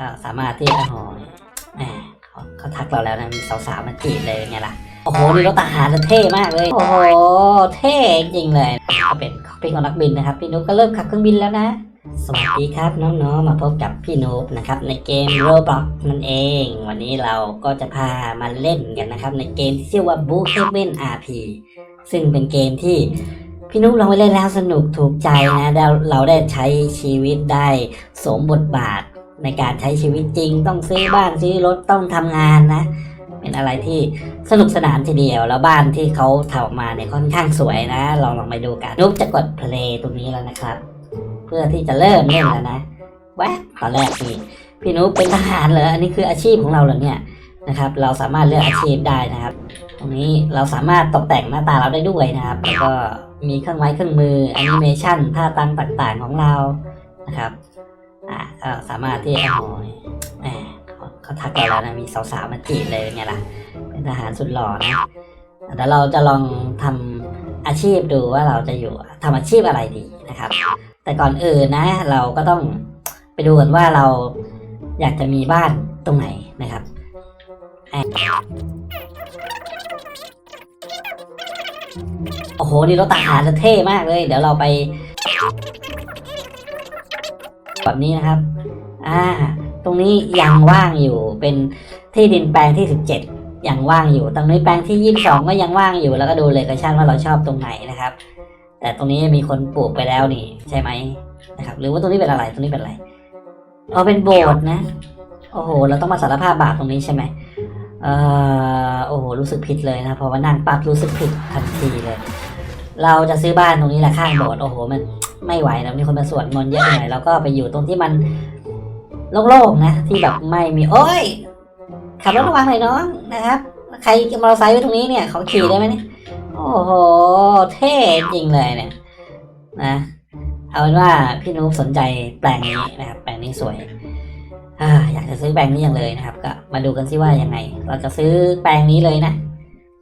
ก็สามารถที่โอ้โหแหมเขาเขาทักเราแล้วนะมีสาวๆมาจีบเลยไงล่ะโอ้โหนี่รถทหารจะเท่มากเลย โอ้โหเท่จริงเลยก็เป็นเป็นของนักบินนะครับ พี่นุ๊กก็เริ่มขับเครื่องบินแล้วนะ สวัสดีครับน้องๆมาพบกับพี่นุ๊กนะครับในเกม Roblox นั่นเอง วันนี้เราก็จะพามาเล่นกันนะครับ ในเกมที่ชื่อว่า Book Heaven RP ซึ่งเป็นเกมที่พี่นุ๊กลองไปเล่นแล้วสนุกถูกใจนะแล้วเราได้ใช้ชีวิตได้สวมบทบาท ในการใช้ชีวิตจริง ต้องซื้อบ้านซื้อรถต้องทำงานนะ เป็นอะไรที่สนุกสนานทีเดียวแล้วบ้านที่เขาทำออกมาเนี่ยค่อนข้างสวยนะ ลองลองไปดูกันนุ๊กจะกด play ตรงนี้แล้วนะครับ เพื่อที่จะเริ่มเล่นแล้วนะแวะตอนแรกนี่พี่นุ๊กเป็นทหารเหรออันนี้คืออาชีพของเราเหรอเนี่ยนะครับ เราสามารถเลือกอาชีพได้นะครับ ตรงนี้เราสามารถตกแต่งหน้าตาเราได้ด้วยนะครับ แล้วก็มีเครื่องไม้เครื่องมือแอนิเมชันท่าตังต่างๆของเรานะครับ อ่าก็สามารถที่โอ้โหแหมเขาเขาทักเราแล้วนะมีสาวๆมาจีบเลยไงล่ะเป็นทหารสุดหล่อนะเดี๋ยวเราจะลองทำอาชีพดูว่าเราจะอยู่ทำอาชีพอะไรดีนะครับ แต่ก่อนอื่นนะ เราก็ต้องไปดูกันว่าเราอยากจะมีบ้านตรงไหนนะครับแอบโอ้โห นี่รถทหารจะเท่มากเลย เดี๋ยวเราไป แบบนี้นะครับ อ่า ตรงนี้ยังว่างอยู่ เป็นที่ดินแปลงที่สิบเจ็ดยังว่างอยู่ ตรงนี้แปลงที่ยี่สิบสองก็ยังว่างอยู่ แล้วก็ดูเลยกระชั่นว่าเราชอบตรงไหนนะครับ แต่ตรงนี้มีคนปลูกไปแล้วนี่ ใช่ไหมนะครับ หรือว่าตรงนี้เป็นอะไร ตรงนี้เป็นอะไรอ๋อเป็นโบสถ์นะ โอ้โห เราต้องมาสารภาพบาปตรงนี้ใช่ไหมเอ่อ โอ้โห รู้สึกผิดเลยนะ เพอว่านั่งปั๊บรู้สึกผิดทันทีเลย เราจะซื้อบ้านตรงนี้แหละข้างโบสถ์ โอ้โห มัน ไม่ไหวแล้วมีคนมาสวดมนต์เยอะไปหน่อยแล้วก็ไปอยู่ตรงที่มันโล่งๆนะที่แบบไม่มีโอ้ยขับรถระวังหน่อยน้องนะครับ ใครมอเตอร์ไซค์ไว้ตรงนี้เนี่ยเขาขี่ได้ไหมเนี่ยโอ้โหเท่จริงเลยเนี่ยนะเอาเป็นว่าพี่นุ๊กสนใจแปลงนี้นะครับ แปลงนี้สวยอาอยากจะซื้อแปลงนี้อย่างเลยนะครับ ก็มาดูกันซิว่ายังไง เราจะซื้อแปลงนี้เลยนะ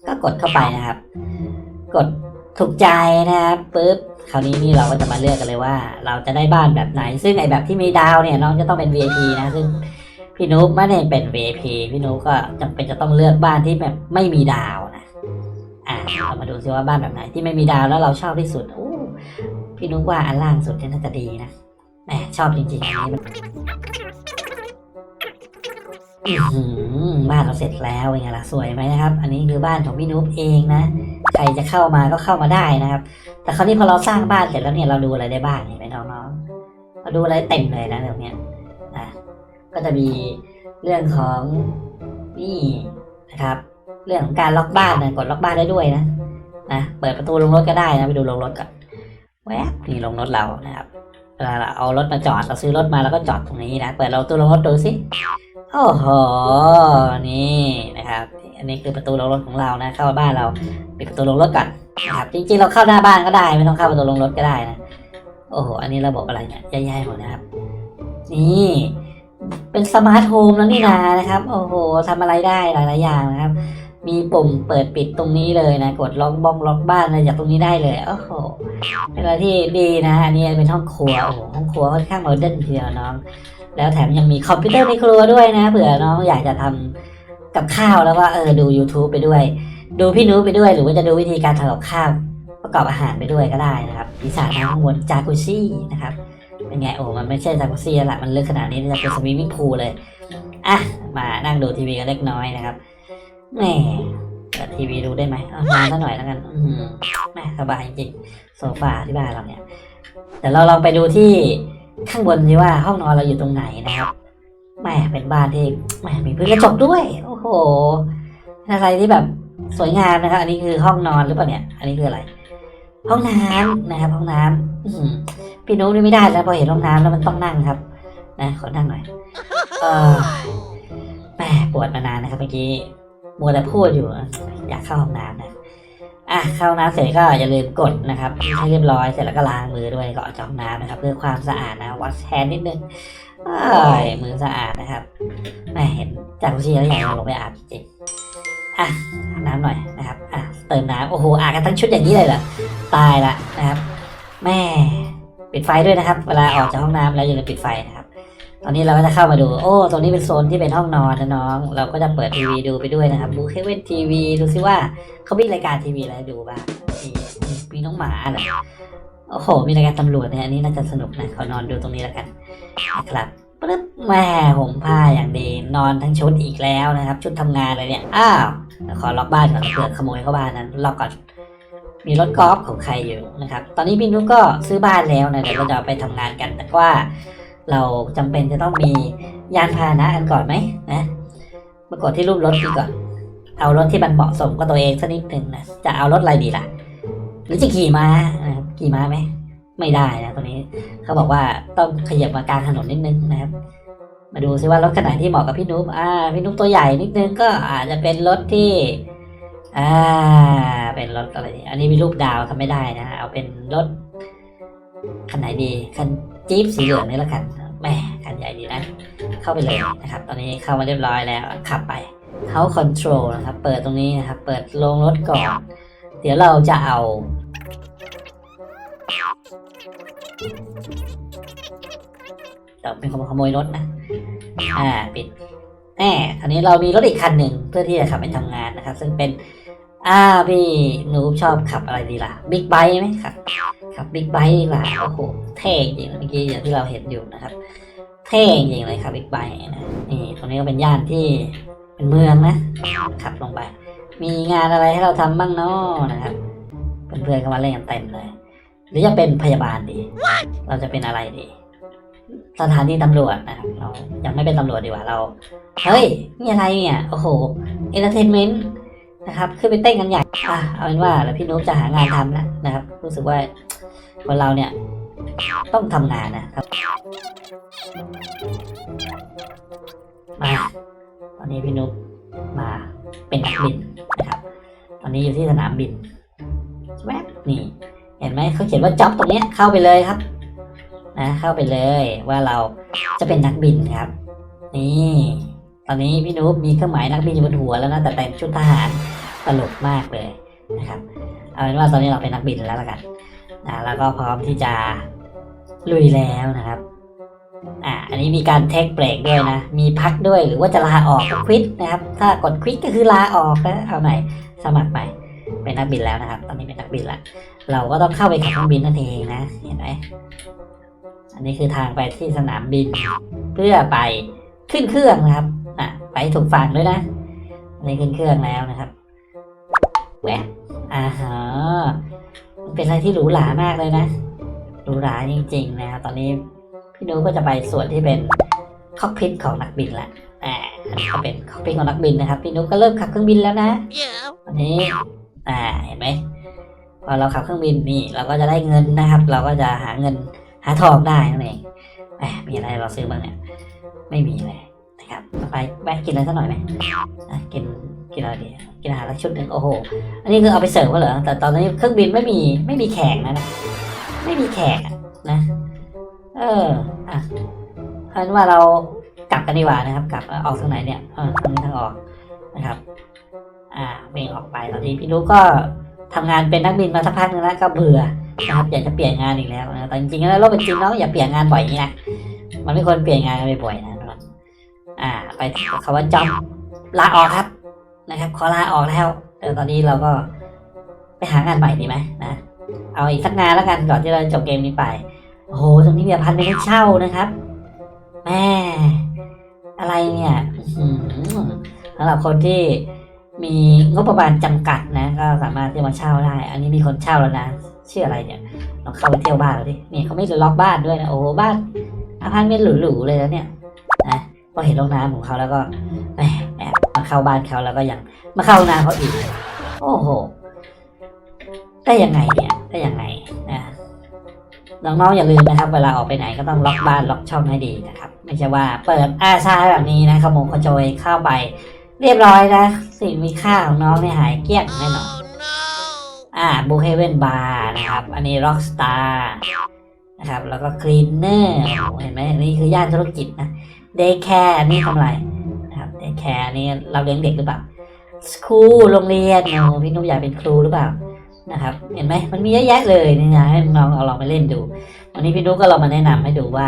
ก็กดเข้าไปนะครับ กดถูกใจนะครับปุ๊บ คราวนี้นี่เราก็จะมาเลือกกันเลยว่า เราจะได้บ้านแบบไหน ซึ่งไอแบบที่มีดาวเนี่ยน้องจะต้องเป็น VIP นะซึ่งพี่นุ๊กไม่ได้เป็น VIP พี่นุ๊กก็จำเป็นจะต้องเลือกบ้านที่แบบไม่มีดาวนะอะเรามาดูซิว่าบ้านแบบไหนที่ไม่มีดาวแล้วเราชอบที่สุดอู้พี่นุ๊กว่าอันล่างสุดเนี่ยน่าจะดีนะแหมชอบจริงๆอันนี้ บ้านเราเสร็จแล้วเป็นไงล่ะสวยไหมนะครับ อันนี้คือบ้านของพี่นุ๊กเองนะ ใครจะเข้ามาก็เข้ามาได้นะครับ แต่คราวนี้พอเราสร้างบ้านเสร็จแล้วเนี่ยเราดูอะไรได้บ้างเห็นไหมน้องๆเราดูอะไรเต็มเลยนะตรงเนี้ยนะก็จะมีเรื่องของนี่นะครับ เรื่องของการล็อกบ้านนะกดล็อกบ้านได้ด้วยนะนะเปิดประตูลงรถก็ได้นะไปดูลงรถก่อนแวบนี่ลงรถเรานะครับเวลาเราเอารถมาจอดเราซื้อรถมาแล้วก็จอดตรงนี้นะเปิดเราตู้ลงรถดูสิ โอ้โห นี่นะครับ อันนี้คือประตูลงรถของเรานะ เข้าบ้านเราปิดประตูลงรถก่อนนะครับ จริงๆ เราเข้าหน้าบ้านก็ได้ ไม่ต้องเข้าประตูลงรถก็ได้นะ โอ้โห อันนี้ระบบอะไรเนี่ยแย่ๆหมดนะครับ นี่ เป็นสมาร์ทโฮมแล้วนี่นานะครับ โอ้โหทำอะไรได้หลายๆอย่างนะครับ มีปุ่มเปิดปิดตรงนี้เลยนะ กดล็อกบ้องล็อกบ้านอะไรจากตรงนี้ได้เลย โอ้โห เป็นอะไรที่ดีนะ อันนี้เป็นห้องครัว โอ้โห ห้องครัวค่อนข้างโมเดิร์นทีเดียวน้อง แล้วแถมยังมีคอมพิวเตอร์ในครัวด้วยนะเผื่อน้องอยากจะทำกับข้าวแล้วก็เออดู YouTube ไปด้วย ดูพี่นุ้ไปด้วย หรือว่าจะดูวิธีการทำกับข้าวประกอบอาหารไปด้วยก็ได้นะครับมีสระน้ำข้างบนจากุซี่นะครับเป็นไงโอ้มันไม่ใช่จากุซี่แล้วละมันลึกขนาดนี้จะเป็นสวิมมิ่งพูลเลยอะมานั่งดูทีวีกันเล็กน้อยนะครับแหมเปิดทีวีดูได้ไหมเอามาสักหน่อยแล้วกัน อืมแหมสบายจริงๆโซฟาที่บ้านเราเนี่ยเดี๋ยวเราลองไปดูที่ ข้างบนสิว่าห้องนอนเราอยู่ตรงไหนนะครับแหมเป็นบ้านที่แหมมีพื้นกระจกด้วย โอ้โหอะไรที่แบบสวยงามนะครับ อันนี้คือห้องนอนหรือเปล่าเนี่ย อันนี้คืออะไร ห้องน้ำนะครับ ห้องน้ำอืพี่นุ๊กนี่ไม่ได้แล้วพอเห็นห้องน้ำแล้วมันต้องนั่งครับ นะขอนั่งหน่อย เออแหมปวดมานานนะครับเมื่อกี้มัวแต่พูดอยู่ อยากเข้าห้องน้ำนะ อะเข้าน้ำเสร็จก็อย่าลืมกดนะครับให้เรียบร้อยเสร็จแล้วก็ล้างมือด้วยก่อนจากห้องน้ำนะครับ เพื่อความสะอาดนะวัดแฮนนิดนึงอยมือสะอาดนะครับแม่เห็นจากผู้ชี้แล้วอยากลงไปอาบจริงๆอะน้ำหน่อยนะครับอะเติมน้ำโอ้โหอาบกันทั้งชุดอย่างนี้เลยเหรอตายละนะครับ แม่ปิดไฟด้วยนะครับ เวลาออกจากห้องน้ำแล้วอย่าลืมปิดไฟนะครับ อนนี้เราก็จะเข้ามาดู โอ้ ตรงนี้เป็นโซนที่เป็นห้องนอนนะน้อง เราก็จะเปิดทีวีดูไปด้วยนะครับ ดูเคเว่นทีวีดูซิว่าเขามีรายการทีวีอะไรดูบ้างมีมีน้องหมาเหรอโอ้โห มีรายการตำรวจเนี่ยอันนี้น่าจะสนุกนะ ขอนอนดูตรงนี้แล้วกันนะครับปึ๊บแม่ห่มผ้าอย่างดี นอนทั้งชุดอีกแล้วนะครับ ชุดทำงานเลยเนี่ย อ้าว ขอล็อกบ้านก่อนเผื่อขโมยเข้าบ้านนั้นล็อกก่อน มีรถกอล์ฟของใครอยู่นะครับ ตอนนี้พี่นุ๊กก็ซื้อบ้านแล้วนะ เดี๋ยวเราจะไปทำงานกัน แต่ว่า เราจำเป็นจะต้องมียานพาหนะกันก่อนไหมนะมากดที่รูปรถดีก่อน เอารถที่มันเหมาะสมกับตัวเองสักนิดหนึ่งนะจะเอารถอะไรดีล่ะ หรือจะขี่ม้านะครับขี่ม้าไหมไม่ได้นะตัวนี้เขาบอกว่าต้องขยับมากลางถนนนิดนึงนะครับ มาดูซิว่ารถขนาดที่เหมาะกับพี่นุ๊กอ่าพี่นุ๊กตัวใหญ่นิดนึงก็อาจจะเป็นรถที่อ่าเป็นรถอะไรดีอันนี้มีรูปดาวทำไม่ได้นะเอาเป็นรถคันไหนดีคัน จี๊ปสีเหลืองนี่ละกันแหม่คันใหญ่ดีนะ เข้าไปเลยนะครับ ตอนนี้เข้ามาเรียบร้อยแล้วขับไปเขาคอนโทรลนะครับ เปิดตรงนี้นะครับ เปิดลงรถก่อน เดี๋ยวเราจะเอาเดี๋ยวเป็นคนขโมยรถนะ อ่า ปิดแน่อันนี้เรามีรถอีกคันหนึ่งเพื่อที่จะขับไปทำงานนะครับ ซึ่งเป็น อ่าพี่หนูชอบขับอะไรดีล่ะ บิ๊กไบค์ไหมครับ ขับบิ๊กไบค์ดีกว่าโอ้โหเท่จริงเมื่อกี้อย่างที่เราเห็นอยู่นะครับ เท่จริงเลยครับบิ๊กไบค์นะนี่ตรงนี้ก็เป็นย่านที่เป็นเมืองนะขับลงไป มีงานอะไรให้เราทำบ้างเนาะนะครับเพื่อนๆก็มาเล่นกันเต็มเลย หรือจะเป็นพยาบาลดี เราจะเป็นอะไรดี สถานีตำรวจนะครับ เรายังไม่เป็นตำรวจดีกว่าเรา เฮ้ยนี่อะไรเนี่ย โอ้โหเอนเตอร์เทนเมนต์นะครับ ขึ้นไปเต้นกันใหญ่อะเอาเป็นว่าแล้วพี่นุ๊กจะหางานทำแล้วนะครับ รู้สึกว่า คนเราเนี่ยต้องทำงานนะครับมาตอนนี้พี่นุ๊กมาเป็นนักบินนะครับ ตอนนี้อยู่ที่สนามบินแวบนี่เห็นไหมเขาเขียนว่าจ็อบตรงนี้เข้าไปเลยครับ นะเข้าไปเลยว่าเราจะเป็นนักบินครับ นี่ ตอนนี้พี่นุ๊กมีเครื่องหมายนักบินอยู่บนหัวแล้วนะแต่แต่งชุดทหารตลกมากเลยนะครับ เอาเป็นว่าตอนนี้เราเป็นนักบินแล้วละกัน นะแล้วก็พร้อมที่จะลุยแล้วนะครับ อ่า อันนี้มีการเทคเบรกด้วยนะ มีพักด้วยหรือว่าจะลาออกก็ควิดนะครับ ถ้ากดควิดก็คือลาออกนะเอาใหม่สมัครใหม่เป็นนักบินแล้วนะครับ ตอนนี้เป็นนักบินล้วเราก็ต้องเข้าไปขับเครื่องบินนั่นเองนะ เห็นไหมอันนี้คือทางไปที่สนามบิน เพื่อไปขึ้นเครื่องนะครับอะไปถูกฝั่งด้วยนะอันนี้ขึ้นเครื่องแล้วนะครับแหวะอ่าฮะ เป็นอะไรที่หรูหรามากเลยนะ หรูหราจริง ๆ นะครับตอนนี้พี่นุก็จะไปส่วนที่เป็นคอกพิทของนักบินละอ่าก็เป็นคอกพิทของนักบินนะครับ พี่นุก็เริ่มขับเครื่องบินแล้วนะอันนี้ อ่า เห็นไหมพอเราขับเครื่องบินนี่ เราก็จะได้เงินนะครับ เราก็จะหาเงินหาทองได้นั่นเองแหมมีอะไรเราซื้อบ้างเนี่ย ไม่มีเลยนะครับ ไปแวะกินอะไรสักหน่อยไหมกิน กินอะไรดีกินอาหารละชุดหนึ่งโอ้โห อันนี้คือเอาไปเสิร์ฟก็เหรอ แต่ตอนนี้เครื่องบินไม่มีไม่มีแขกนะนะ ไม่มีแขกนะ เออ อะเอาเป็นว่าเรากลับกันดีกว่านะครับ กลับออกทางไหนเนี่ยเออทางนี้ทางออกนะครับ อ่าเบ่งออกไปตอนนี้พี่นุก็ทำงานเป็นนักบินมาสักพักหนึงแล้วก็เบื่อนะครับอยากจะเปลี่ยนงานอีกแล้วนะแต่จริงๆแล้วโลกเป็นจริงเนาะอย่าเปลี่ยนงานบ่อยอย่างนี้นะมันไม่ควรเปลี่ยนงานกันบ่อยๆนะอ่า ไปคำว่าจอมลาออกครับ นะครับ ขอลาออกแล้วเดี๋ยวตอนนี้เราก็ไปหางานใหม่ดีไหมนะเอาอีกสักงานแล้วกันก่อนที่เราจะจบเกมนี้ไปโอ้โหตรงนี้มีอพันธ์ให้เช่านะครับแม่อะไรเนี่ยสำหรับคนที่มีงบประมาณจำกัดนะ ก็สามารถที่มาเช่าได้ อันนี้มีคนเช่าแล้วนะชื่ออะไรเนี่ยลองเข้าไปเที่ยวบ้านเราดินี่เขาไม่ล็อกบ้านด้วยนะโอ้โหบ้านอพาร์ตเมนต์หรูๆเลยแล้วเนี่ยนะพอเห็นโรงน้ำของเขาแล้วก็แหม เข้าบ้านเขาแล้วก็ยังมาเข้าหน้ำเขาอีก โอ้โห ได้ยังไงเนี่ย ได้ยังไงนะน้องๆอย่าลืมนะครับ เวลาออกไปไหนก็ต้องล็อกบ้านล็อกช่องให้ดีนะครับ ไม่ใช่ว่าเปิดอาชาแบบนี้นะขโมยขโจยเข้าไป เรียบร้อยนะ สิ่งมีค่าของน้องเนี่ยหายเกลี้ยงแน่นอนอ่าบูเฮเวนบาร์นะครับ อันนี้ร็อกสตาร์นะครับ แล้วก็คลีนเนอร์เห็นไหมนี่คือย่านธุรกิจนะเดย์แคร์นี่ทำไร แคร์นี่เราเลี้ยงเด็กหรือเปล่าสคูลโรงเรียนโอ้พี่นุ่มอยากเป็นครูหรือเปล่านะครับ เห็นไหมมันมีเยอะแยะเลยนี่นะให้น้องเอาลองไปเล่นดู วันนี้พี่นุ๊กก็ลองมาแนะนำให้ดูว่า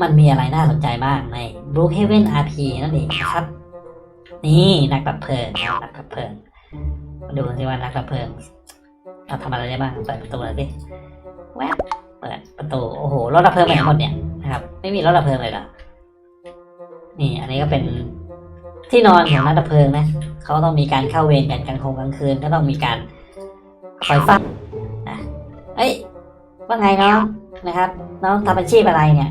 มันมีอะไรน่าสนใจบ้างใน Brookhaven RP นั่นเองนะครับ นี่นักดับเพลิงนักดับเพลิงมาดูสิว่านักดับเพลิงเราทำอะไรได้บ้างเปิดประตูเลยสิแวบเปิดประตูโอ้โหรถดับเพลิงไปหนหมดเนี่ยนะครับ ไม่มีรถดับเพลิงเลยเหรอนี่ อันนี้ก็เป็น ที่นอนของนักดับเพลิงนะเขาต้องมีการเข้าเวรกันกลางคงกลางคืนก็ต้องมีการคอยเฝ้านะเอ้ยว่าไงน้องนะครับ น้องทำอาชีพอะไรเนี่ย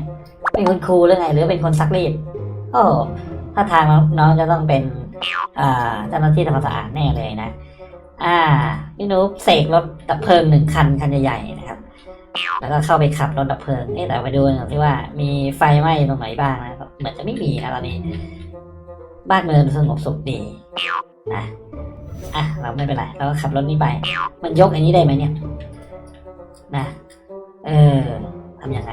เป็นคุณครูหรือไงหรือเป็นคนซักรีดโอ้ถ้าทางน้องจะต้องเป็นอ่าเจ้าหน้าที่ทำความสะอาดแน่เลยนะ อ่าพี่นุ๊กเสกรถดับเพลิงหนึ่งคันคันใหญ่ๆนะครับ แล้วก็เข้าไปขับรถดับเพลิงนี่แต่ไปดูหน่อยสิว่ามีไฟไหม้ตรงไหนบ้างนะเหมือนจะไม่มีนะตอนนี้ บ้านเมืองสงบสุขดีนะอะเราไม่เป็นไรเราก็ขับรถนี้ไป มันยกอันนี้ได้ไหมเนี่ย นะ เออทำยังไง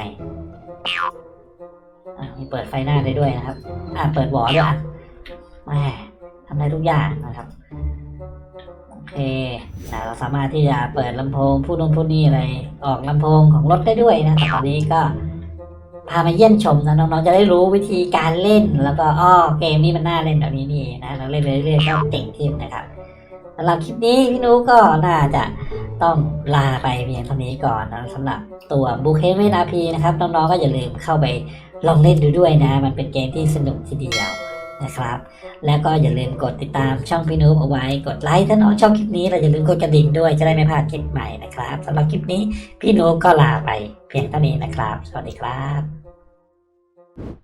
อะมีเปิดไฟหน้าได้ด้วยนะครับ อ่าเปิดหวอด้วยอะแม่ทำได้ทุกอย่างนะครับโอเคนะเราสามารถที่จะเปิดลำโพงพูดนงพูดนี่อะไร ออกลำโพงของรถได้ด้วยนะตอนนี้ก็ พามาเยี่ยมชมนะน้องๆจะได้รู้วิธีการเล่นแล้วก็อ้อเกมนี้มันน่าเล่นแบบนี้นี่นะเราเล่นเรื่อยๆก็เก่งขึ้นนะครับสำหรับคลิปนี้พี่นุก็น่าจะต้องลาไปเพียงเท่านี้ก่อนนะสำหรับตัวบุคเ v เ n RP นะครับน้องๆก็อย่าลืมเข้าไปลองเล่นดูด้วยนะ มันเป็นเกมที่สนุกทีเดียว นะครับ แล้วก็อย่าลืมกดติดตามช่องพี่นุ๊กเอาไว้ กดไลค์ถ้าน้องชอบคลิปนี้เราอย่าลืมกดกระดิ่งด้วยจะได้ไม่พลาดคลิปใหม่นะครับสำหรับคลิปนี้พี่นุ๊กก็ลาไปเพียงเท่านี้นะครับ สวัสดีครับ